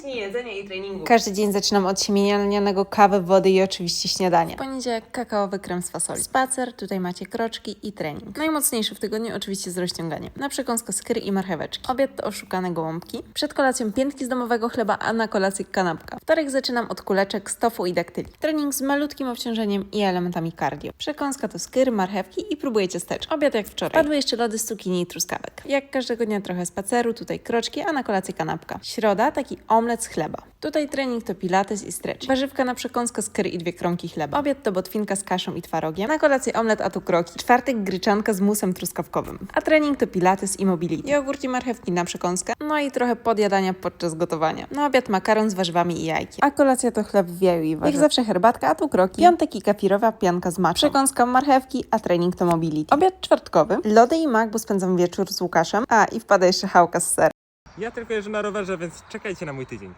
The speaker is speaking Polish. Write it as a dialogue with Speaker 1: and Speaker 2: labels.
Speaker 1: dni jedzenia i treningu.
Speaker 2: Każdy dzień zaczynam od siemienia lnianego, kawy, wody i oczywiście śniadania. W poniedziałek kakaowy krem z fasoli. Spacer, tutaj macie kroczki i trening. Najmocniejszy w tygodniu oczywiście z rozciąganiem. Na przekąskę skry i marcheweczki. Obiad to oszukane gołąbki. Przed kolacją piętki z domowego chleba, a na kolację kanapka. Wtorek zaczynam od kuleczek, stofu i daktyli. Trening z malutkim obciążeniem i elementami cardio. Przekąska to skyr, marchewki i próbuję ciasteczka. Obiad jak wczoraj. Padły jeszcze lody z cukinii i truskawek. Jak każdego dnia trochę spaceru, tutaj kroczki, a na kolację kanapka. Środa taki omlet z chleba. Tutaj trening to pilates i stretch. Warzywka na przekąskę skyr i dwie kromki chleba. Obiad to botwinka z kaszą i twarogiem. Na kolację omlet, a tu kroki. Czwartek gryczanka z musem truskawkowym. A trening to pilates i mobility. Jogurt i marchewki na przekąskę. No i trochę podjadania podczas gotowania. Na obiad makaron z warzywami i jajkiem. A kolacja to chleb w wiaju i warzyw. Jak zawsze herbatka, a tu kroki. Piątek i kafirowa pianka z maczą. Przekąska marchewki, a trening to mobility. Obiad czwartkowy. Lody i mak, bo spędzam wieczór z Łukaszem. A i wpada jeszcze chałka z serem.
Speaker 3: Ja tylko jeżdżę na rowerze, więc czekajcie na mój tydzień.